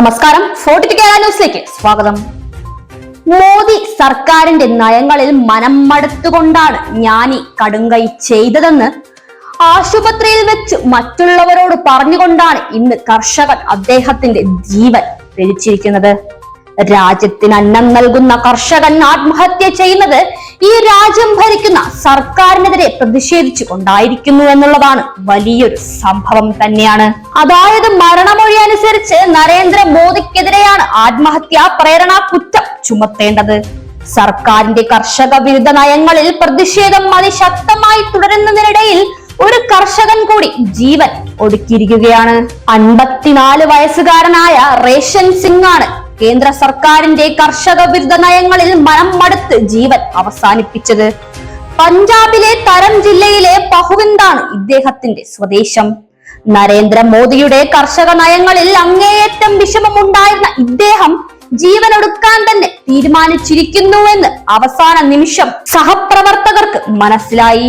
നമസ്കാരം. ഫോർട്ടി കേരള ന്യൂസിലേക്ക് സ്വാഗതം. മോദി സർക്കാരിന്റെ നയങ്ങളിൽ മനം മടുത്തുകൊണ്ടാണ് ജ്ഞാനി കടുങ്കൈ ചെയ്തതെന്ന് ആശുപത്രിയിൽ വെച്ച് മറ്റുള്ളവരോട് പറഞ്ഞുകൊണ്ടാണ് ഇന്ന് കർഷകൻ അദ്ദേഹത്തിന്റെ ജീവൻ രചിച്ചിരിക്കുന്നത്. രാജ്യത്തിന് അന്നം നൽകുന്ന കർഷകൻ ആത്മഹത്യ ചെയ്യുന്നത് ഈ രാജ്യം ഭരിക്കുന്ന സർക്കാരിനെതിരെ പ്രതിഷേധിച്ചു കൊണ്ടായിരിക്കുന്നു എന്നുള്ളതാണ് വലിയൊരു സംഭവം തന്നെയാണ്. അതായത് മരണമൊഴി അനുസരിച്ച് നരേന്ദ്ര മോദിക്കെതിരെയാണ് ആത്മഹത്യാ പ്രേരണ കുറ്റം ചുമത്തേണ്ടത്. സർക്കാരിന്റെ കർഷക വിരുദ്ധ നയങ്ങളിൽ പ്രതിഷേധം അതിശക്തമായി തുടരുന്നതിനിടയിൽ ഒരു കർഷകൻ കൂടി ജീവൻ ഒടുക്കിയിരിക്കുകയാണ്. അൻപത്തിനാല് വയസ്സുകാരനായ റേഷൻ സിംഗ് ആണ് കേന്ദ്ര സർക്കാരിന്റെ കർഷക വിരുദ്ധ നയങ്ങളിൽ മനം മടുത്ത് ജീവൻ അവസാനിപ്പിച്ചത്. പഞ്ചാബിലെ തരം ജില്ലയിലെ പഹുവിന്ദാണ് ഇദ്ദേഹത്തിന്റെ സ്വദേശം. നരേന്ദ്രമോദിയുടെ കർഷക നയങ്ങളിൽ അങ്ങേയറ്റം വിഷമമുണ്ടായിരുന്ന ഇദ്ദേഹം ജീവനൊടുക്കാൻ തന്നെ തീരുമാനിച്ചിരിക്കുന്നുവെന്ന് അവസാന നിമിഷം സഹപ്രവർത്തകർക്ക് മനസ്സിലായി.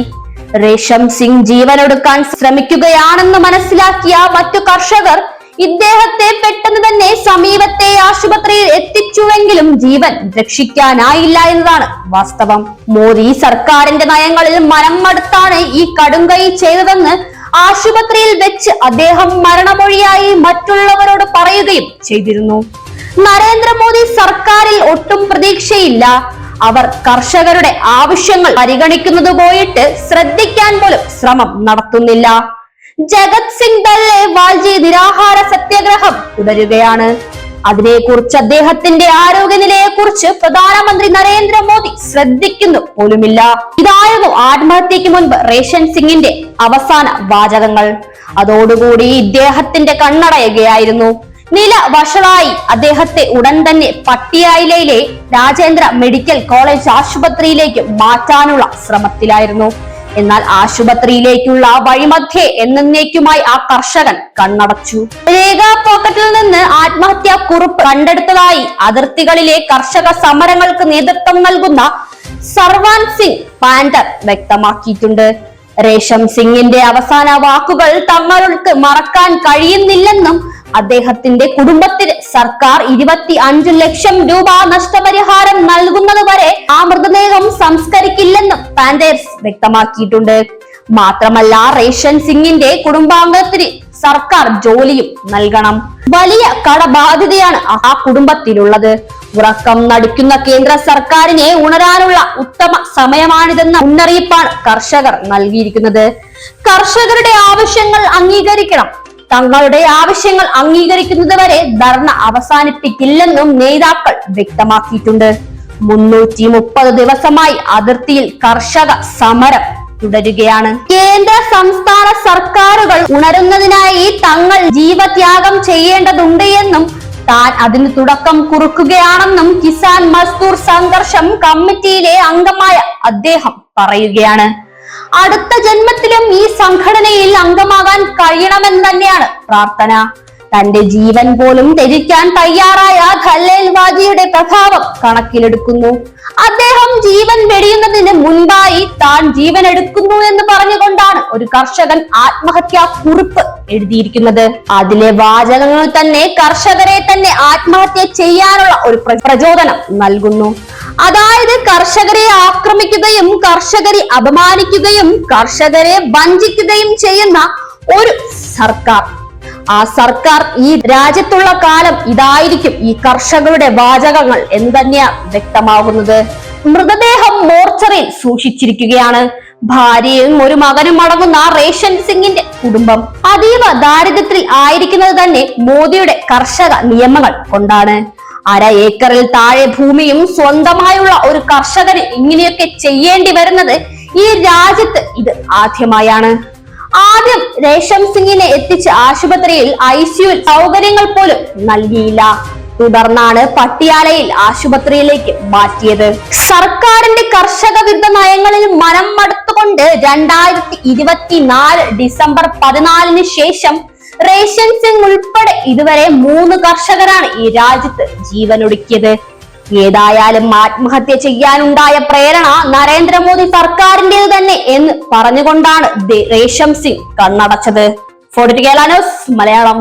രേഷം സിംഗ് ജീവനൊടുക്കാൻ ശ്രമിക്കുകയാണെന്ന് മനസ്സിലാക്കിയ മറ്റു കർഷകർ ഇദ്ദേഹത്തെ പെട്ടെന്ന് തന്നെ സമീപത്തെ ആശുപത്രിയിൽ എത്തിച്ചുവെങ്കിലും ജീവൻ രക്ഷിക്കാനായില്ല എന്നതാണ് വാസ്തവം. മോദി സർക്കാരിന്റെ നയങ്ങളിൽ മനം മടുത്താണ് ഈ കടുങ്കൈ ചെയ്തതെന്ന് ആശുപത്രിയിൽ വെച്ച് അദ്ദേഹം മരണമൊഴിയായി മറ്റുള്ളവരോട് പറയുകയും ചെയ്തിരുന്നു. നരേന്ദ്രമോദി സർക്കാരിൽ ഒട്ടും പ്രതീക്ഷയില്ല. അവർ കർഷകരുടെ ആവശ്യങ്ങൾ പരിഗണിക്കുന്നത് പോയിട്ട് ശ്രദ്ധിക്കാൻ പോലും ശ്രമം നടത്തുന്നില്ല. ജഗത് സിംഗ് ദല്ലെ വാൽജി നിരാഹാര സത്യാഗ്രഹം തുടരുകയാണ്. അതിനെക്കുറിച്ച് അദ്ദേഹത്തിന്റെ ആരോഗ്യനിലയെ കുറിച്ച് പ്രധാനമന്ത്രി നരേന്ദ്രമോദി ശ്രദ്ധിക്കുന്നു പോലുമില്ല. ഇതായിരുന്നു ആത്മഹത്യക്ക് മുൻപ് റേഷൻ സിംഗിന്റെ അവസാന വാചകങ്ങൾ. അതോടുകൂടി ഇദ്ദേഹത്തിന്റെ കണ്ണടയുകയായിരുന്നു. നില വഷളായി അദ്ദേഹത്തെ ഉടൻ തന്നെ പട്ടിയായിലയിലെ രാജേന്ദ്ര മെഡിക്കൽ കോളേജ് ആശുപത്രിയിലേക്ക് മാറ്റാനുള്ള ശ്രമത്തിലായിരുന്നു. എന്നാൽ ആശുപത്രിയിലേക്കുള്ള വഴിമധ്യേ എന്നേക്കുമായി ആ കർഷകൻ കണ്ണടച്ചു. രേഖാ പോക്കറ്റിൽ നിന്ന് ആത്മഹത്യാ കുറിപ്പ് കണ്ടെടുത്തതായി അതിർത്തികളിലെ കർഷക സമരങ്ങൾക്ക് നേതൃത്വം നൽകുന്ന സർവാൻ സിംഗ് പാൻഡർ വ്യക്തമാക്കിയിട്ടുണ്ട്. രേഷം സിംഗിന്റെ അവസാന വാക്കുകൾ തങ്ങൾക്ക് മറക്കാൻ കഴിയുന്നില്ലെന്നും അദ്ദേഹത്തിന്റെ കുടുംബത്തിന് സർക്കാർ ഇരുപത്തി അഞ്ച് ലക്ഷം രൂപ നഷ്ടപരിഹാരം നൽകുന്നത് വരെ ആ മൃതദേഹം സംസ്കരിക്കില്ലെന്നും പാൻഡേഴ്സ് വ്യക്തമാക്കിയിട്ടുണ്ട്. മാത്രമല്ല റേഷൻ സിംഗിന്റെ കുടുംബാംഗത്തിന് സർക്കാർ ജോലിയും നൽകണം. വലിയ കടബാധ്യതയാണ് ആ കുടുംബത്തിലുള്ളത്. ഉറക്കം നടിക്കുന്ന കേന്ദ്ര സർക്കാരിനെ ഉണരാനുള്ള ഉത്തമ സമയമാണിതെന്ന മുന്നറിയിപ്പാണ് കർഷകർ നൽകിയിരിക്കുന്നത്. കർഷകരുടെ ആവശ്യങ്ങൾ അംഗീകരിക്കണം. തങ്ങളുടെ ആവശ്യങ്ങൾ അംഗീകരിക്കുന്നത് വരെ ധർണ അവസാനിപ്പിക്കില്ലെന്നും നേതാക്കൾ വ്യക്തമാക്കിയിട്ടുണ്ട്. മുന്നൂറ്റി മുപ്പത് ദിവസമായി അതിർത്തിയിൽ കർഷക സമരം തുടരുകയാണ്. കേന്ദ്ര സംസ്ഥാന സർക്കാരുകൾ ഉണരുന്നതിനായി തങ്ങൾ ജീവത്യാഗം ചെയ്യേണ്ടതുണ്ട് എന്നും താൻ അതിന് തുടക്കം കുറുക്കുകയാണെന്നും കിസാൻ മസ്ദൂർ സംഘർഷം കമ്മിറ്റിയിലെ അംഗമായ അദ്ദേഹം പറയുകയാണ്. അടുത്ത ജന്മത്തിലും ഈ സംഘടനയിൽ അംഗമാകാൻ കഴിയണമെന്ന് തന്നെയാണ് പ്രാർത്ഥന. തന്റെ ജീവൻ പോലും ത്യജിക്കാൻ തയ്യാറായ ഖല്ലേൽ വാജിയുടെ പ്രഭാവം കണക്കിലെടുക്കുന്നു. അദ്ദേഹം ജീവൻ വെടിയുന്നതിന് മുൻപായി താൻ ജീവൻ എടുക്കുന്നു എന്ന് പറഞ്ഞുകൊണ്ടാണ് ഒരു കർഷകൻ ആത്മഹത്യാ കുറിപ്പ് എഴുതിയിരിക്കുന്നത്. അതിലെ വാചകങ്ങൾ തന്നെ കർഷകരെ തന്നെ ആത്മഹത്യ ചെയ്യാനുള്ള ഒരു പ്ര- പ്രചോദനം നൽകുന്നു. അതായത് കർഷകരെ ആക്രമിക്കുകയും കർഷകരെ അപമാനിക്കുകയും കർഷകരെ വഞ്ചിക്കുകയും ചെയ്യുന്ന ഒരു സർക്കാർ. ആ സർക്കാർ ഈ രാജ്യത്തുള്ള കാലം ഇതായിരിക്കും ഈ കർഷകരുടെ വാചകങ്ങൾ എന്ന് തന്നെയാണ് വ്യക്തമാകുന്നത്? മൃതദേഹം മോർച്ചറിൽ സൂക്ഷിച്ചിരിക്കുകയാണ്. ഭാര്യയും ഒരു മകനും അടങ്ങുന്ന റേഷൻ സിംഗിന്റെ കുടുംബം. അതീവ ദാരിദ്ര്യത്തിൽ ആയിരിക്കുന്നത് തന്നെ മോദിയുടെ കർഷക നിയമങ്ങൾ കൊണ്ടാണ്. അര ഏക്കറിൽ താഴെ ഭൂമിയും സ്വന്തമായുള്ള ഒരു കർഷകന് ഇങ്ങനെയൊക്കെ ചെയ്യേണ്ടി വരുന്നത് ഈ രാജ്യത്ത് ഇത് ആദ്യമായാണ്. ആദ്യം രേഷം സിംഗിനെ എത്തിച്ച് ആശുപത്രിയിൽ ഐ സിയു സൗകര്യങ്ങൾ പോലും നൽകിയില്ല. തുടർന്നാണ് പട്ടിയാലയിൽ ആശുപത്രിയിലേക്ക് മാറ്റിയത്. സർക്കാരിന്റെ കർഷക വിരുദ്ധ നയങ്ങളിൽ മനം മടുത്തുകൊണ്ട് രണ്ടായിരത്തി ഇരുപത്തിനാല് ഡിസംബർ പതിനാലിന് ശേഷം റേഷൻ സിംഗ് ഉൾപ്പെടെ ഇതുവരെ മൂന്ന് കർഷകരാണ് ഈ രാജ്യത്ത് ജീവനൊടുക്കിയത്. ഏതായാലും ആത്മഹത്യ ചെയ്യാനുണ്ടായ പ്രേരണ നരേന്ദ്രമോദി സർക്കാരിന്റേത് തന്നെ എന്ന് പറഞ്ഞുകൊണ്ടാണ് Resham Singh കണ്ണടച്ചത്. Forty Kerala news Malayalam.